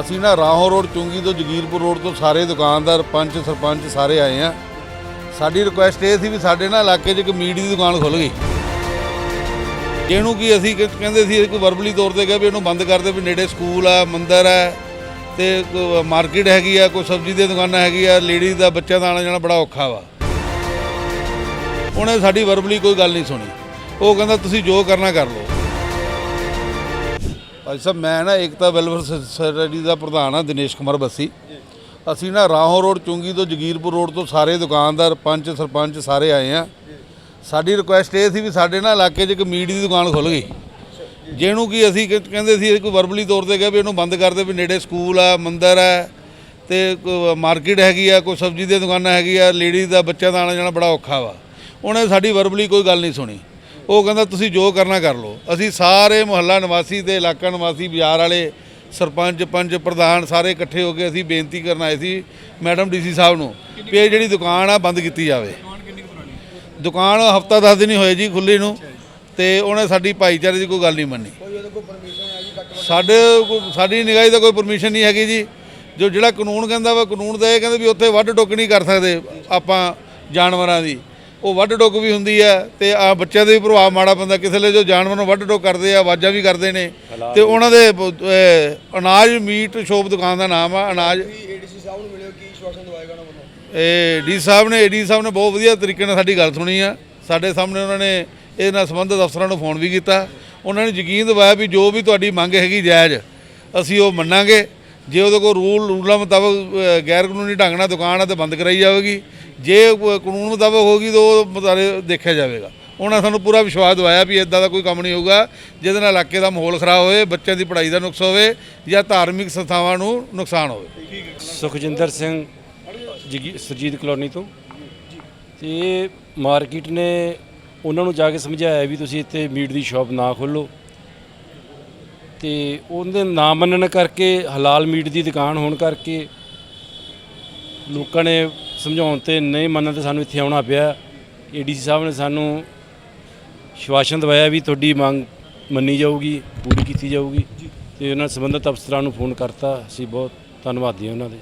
ਅਸੀਂ ਨਾ ਰਾਹੋਂ ਰੋਡ, ਚੁੰਗੀ ਤੋਂ ਜਗੀਰਪੁਰ ਰੋਡ ਤੋਂ ਸਾਰੇ ਦੁਕਾਨਦਾਰ, ਪੰਚ ਸਰਪੰਚ ਸਾਰੇ ਆਏ ਆ। ਸਾਡੀ ਰਿਕੁਐਸਟ ਇਹ ਸੀ ਵੀ ਸਾਡੇ ਨਾ ਇਲਾਕੇ 'ਚ ਇੱਕ ਮੀਟ ਦੀ ਦੁਕਾਨ ਖੁੱਲ ਗਈ। ਜਿਹਨੂੰ ਕਿ ਅਸੀਂ ਕਿ- ਕਹਿੰਦੇ ਸੀ ਕੋਈ ਵਰਬਲੀ ਤੌਰ ਤੇ ਕਿਹਾ ਵੀ ਇਹਨੂੰ ਬੰਦ ਕਰ ਦੇ, ਵੀ ਨੇੜੇ ਸਕੂਲ ਆ, ਮੰਦਿਰ ਹੈ ਤੇ ਮਾਰਕੀਟ ਹੈਗੀ ਆ, ਕੋਈ ਸਬਜ਼ੀ ਦੀਆਂ ਦੁਕਾਨਾਂ ਹੈਗੀ ਆ ਲੇਡੀਜ਼ ਦਾ ਬੱਚਿਆਂ ਦਾ ਆਣਾ ਜਾਣਾ ਬੜਾ ਔਖਾ ਵਾ। ਉਹਨੇ ਸਾਡੀ ਵਰਬਲੀ ਕੋਈ ਗੱਲ ਨਹੀਂ ਸੁਣੀ। ਉਹ ਕਹਿੰਦਾ, ਤੁਸੀਂ ਜੋ ਕਰਨਾ ਕਰ ਲਓ। ਭਾਈ ਸਾਹਿਬ, ਮੈਂ ਨਾ ਏਕਤਾ ਵੈਲਫੇਅਰ ਸੋਸਾਇਟੀ ਦਾ ਪ੍ਰਧਾਨ ਆ, ਦਿਨੇਸ਼ ਕੁਮਾਰ ਬੱਸੀ। ਅਸੀਂ ਨਾ ਰਾਹੋਂ ਰੋਡ, ਚੁੰਗੀ ਤੋਂ ਜਗੀਰਪੁਰ ਰੋਡ ਤੋਂ ਸਾਰੇ ਦੁਕਾਨਦਾਰ, ਪੰਚ, ਸਰਪੰਚ ਸਾਰੇ ਆਏ ਆ। ਸਾਡੀ ਰਿਕੁਐਸਟ ਇਹ ਸੀ ਵੀ ਸਾਡੇ ਨਾ ਇਲਾਕੇ 'ਚ ਇੱਕ ਮੀਟ ਦੀ ਦੁਕਾਨ ਖੁੱਲ ਗਈ। ਜਿਹਨੂੰ ਕਿ ਅਸੀਂ ਕਿ- ਕਹਿੰਦੇ ਸੀ ਕੋਈ ਵਰਬਲੀ ਤੌਰ ਤੇ ਕਿਹਾ ਵੀ ਇਹਨੂੰ ਬੰਦ ਕਰ ਦੇ, ਵੀ ਨੇੜੇ ਸਕੂਲ ਆ, ਮੰਦਿਰ ਹੈ ਤੇ ਮਾਰਕੀਟ ਹੈਗੀ ਆ, ਕੋਈ ਸਬਜ਼ੀ ਦੀਆਂ ਦੁਕਾਨਾਂ ਹੈਗੀ ਆ ਲੇਡੀਜ਼ ਦਾ ਬੱਚਿਆਂ ਦਾ ਆਣਾ ਜਾਣਾ ਬੜਾ ਔਖਾ ਵਾ। ਉਹਨੇ ਸਾਡੀ ਵਰਬਲੀ ਕੋਈ ਗੱਲ ਨਹੀਂ ਸੁਣੀ। ਉਹ ਕਹਿੰਦਾ, ਤੁਸੀਂ ਜੋ ਕਰਨਾ ਕਰ ਲਓ। ਅਸੀਂ ਸਾਰੇ ਮੁਹੱਲਾ ਨਿਵਾਸੀ ਤੇ ਇਲਾਕਾ ਨਿਵਾਸੀ, ਬਾਜ਼ਾਰ ਵਾਲੇ, ਸਰਪੰਚ ਪੰਚ ਪ੍ਰਧਾਨ ਸਾਰੇ ਇਕੱਠੇ ਹੋ ਕੇ ਅਸੀਂ ਬੇਨਤੀ ਕਰਨ ਆਏ ਸੀ ਮੈਡਮ ਡੀਸੀ ਸਾਹਿਬ ਨੂੰ ਵੀ ਇਹ ਜਿਹੜੀ ਦੁਕਾਨ ਆ ਬੰਦ ਕੀਤੀ ਜਾਵੇ। ਦੁਕਾਨ ਹਫਤਾ ਦਸ ਦਿਨ ਹੀ ਹੋਏ ਜੀ ਖੁੱਲੀ ਨੂੰ ਤੇ ਉਹਨੇ ਸਾਡੀ ਭਾਈਚਾਰੇ ਦੀ ਕੋਈ ਗੱਲ ਨਹੀਂ ਮੰਨੀ। ਸਾਡੇ ਕੋਲ- ਸਾਡੀ ਨਿਗਾਹ 'ਚ ਤਾਂ ਕੋਈ ਪਰਮਿਸ਼ਨ ਨਹੀਂ ਹੈਗੀ ਜੀ। ਜੋ ਜਿਹੜਾ ਕਾਨੂੰਨ ਕਹਿੰਦਾ ਵਾ, ਕਾਨੂੰਨ ਦਾ ਇਹ ਕਹਿੰਦੇ ਵੀ ਉੱਥੇ ਵੱਢ ਟੁੱਕ ਨਹੀਂ ਕਰ ਸਕਦੇ ਆਪਾਂ ਜਾਨਵਰਾਂ ਦੀ। ਉਹ ਵੱਢ ਟੁੱਕ ਵੀ ਹੁੰਦੀ ਹੈ ਤੇ ਆ ਬੱਚਿਆਂ ਦੇ ਵੀ ਪ੍ਰਭਾਵ ਮਾੜਾ ਪੈਂਦਾ। ਕਿਸੇ ਲਈ ਜੋ ਜਾਨਵਰ ਨੂੰ ਵੱਢ ਟੁੱਕ ਕਰਦੇ ਆ ਆਵਾਜ਼ਾਂ ਵੀ ਕਰਦੇ ਨੇ। ਤੇ ਉਹਨਾਂ ਦੇ ਅਹ ਅਨਾਜ ਮੀਟ ਸ਼ੋਪ ਦੁਕਾਨ ਦਾ ਨਾਮ ਆ ਅਨਾਜ ਏਡੀਸੀ ਸਾਹਿਬ ਨੂੰ ਮਿਲਿਓ ਕੀ ਸ਼ਵਾਸਨ ਦਵਾਏਗਾ ਉਹਨਾਂ ਵੱਲੋਂ? ਇਹ ਡੀ ਸਾਹਿਬ ਨੇ ਡੀ ਸਾਹਿਬ ਨੇ ਬਹੁਤ ਵਧੀਆ ਤਰੀਕੇ ਨਾਲ ਸਾਡੀ ਗੱਲ ਸੁਣੀ ਆ। ਸਾਡੇ ਸਾਹਮਣੇ ਉਹਨਾਂ ਨੇ ਇਹਦੇ ਨਾਲ ਸੰਬੰਧਿਤ ਅਫਸਰਾਂ ਨੂੰ ਫੋਨ ਵੀ ਕੀਤਾ। ਉਹਨਾਂ ਨੇ ਯਕੀਨ ਦਿਵਾਇਆ ਵੀ ਜੋ ਵੀ ਤੁਹਾਡੀ ਮੰਗ ਹੈਗੀ ਜਾਇਜ਼ ਅਸੀਂ ਉਹ ਮੰਨਾਂਗੇ। ਜੇ ਉਹਦੇ ਕੋਲ ਰੂਲ ਰੂਲਾਂ ਮੁਤਾਬਕ ਅ, ਗੈਰ ਕਾਨੂੰਨੀ ਢੰਗ ਨਾਲ ਦੁਕਾਨ ਆ ਤੇ ਬੰਦ ਕਰਾਈ ਜਾਵੇਗੀ। ਜੇ ਕਾਨੂੰਨ ਮੁਤਾਬਕ ਹੋਗੀ ਤਾਂ ਉਹ ਮੁਤਾਰੇ ਦੇਖਿਆ ਜਾਵੇਗਾ। ਉਹਨਾਂ ਸਾਨੂੰ ਪੂਰਾ ਵਿਸ਼ਵਾਸ ਦਿਵਾਇਆ ਵੀ ਇਦਾਂ ਦਾ ਕੋਈ ਕੰਮ ਨਹੀਂ ਹੋਊਗਾ, ਜਿਹਦੇ ਨਾਲ ਇਲਾਕੇ ਦਾ ਮਾਹੌਲ ਖਰਾਬ ਹੋਵੇ, ਬੱਚਿਆਂ ਦੀ ਪੜ੍ਹਾਈ ਦਾ ਨੁਕਸ ਹੋਵੇ ਜਾਂ ਧਾਰਮਿਕ ਸੰਸਥਾਵਾਂ ਨੂੰ ਨੁਕਸਾਨ ਹੋਵੇ। ਸੁਖਜਿੰਦਰ ਸਿੰਘ ਜਗੀ, ਸਰਜੀਤ ਕਲੋਨੀ ਤੋਂ। ਤੇ ਮਾਰਕੀਟ ਨੇ ਉਹਨਾਂ ਨੂੰ ਜਾ ਕੇ ਸਮਝਾਇਆ ਵੀ ਤੁਸੀਂ ਇੱਥੇ ਮੀਟ ਦੀ ਸ਼ਾਪ ਨਾ ਖੋਲੋ ਤੇ ਉਹਦੇ ਨਾ ਮੰਨਣ ਕਰਕੇ, ਹਲਾਲ ਮੀਟ ਦੀ ਦੁਕਾਨ ਹੋਣ ਕਰਕੇ ਲੋਕਾਂ ਨੇ ਸਮਝਾਉਣ ਤੇ ਨਹੀਂ ਮੰਨਣ ਤੇ ਸਾਨੂੰ ਇੱਥੇ ਆਉਣਾ ਪਿਆ। ਏਡੀਸੀ ਸਾਹਿਬ ਨੇ ਸਾਨੂੰ ਸ਼ਵਾਸਨ ਦਵਾਇਆ ਵੀ ਤੁਹਾਡੀ ਮੰਗ ਮੰਨੀ ਜਾਊਗੀ ਪੂਰੀ ਕੀਤੀ ਜਾਊਗੀ। ਤੇ ਉਹਨਾਂ ਸੰਬੰਧਿਤ ਅਫਸਰਾਂ ਨੂੰ ਫੋਨ ਕਰਤਾ। ਅਸੀਂ ਬਹੁਤ ਧੰਨਵਾਦੀ ਹਾਂ ਉਹਨਾਂ ਦੇ।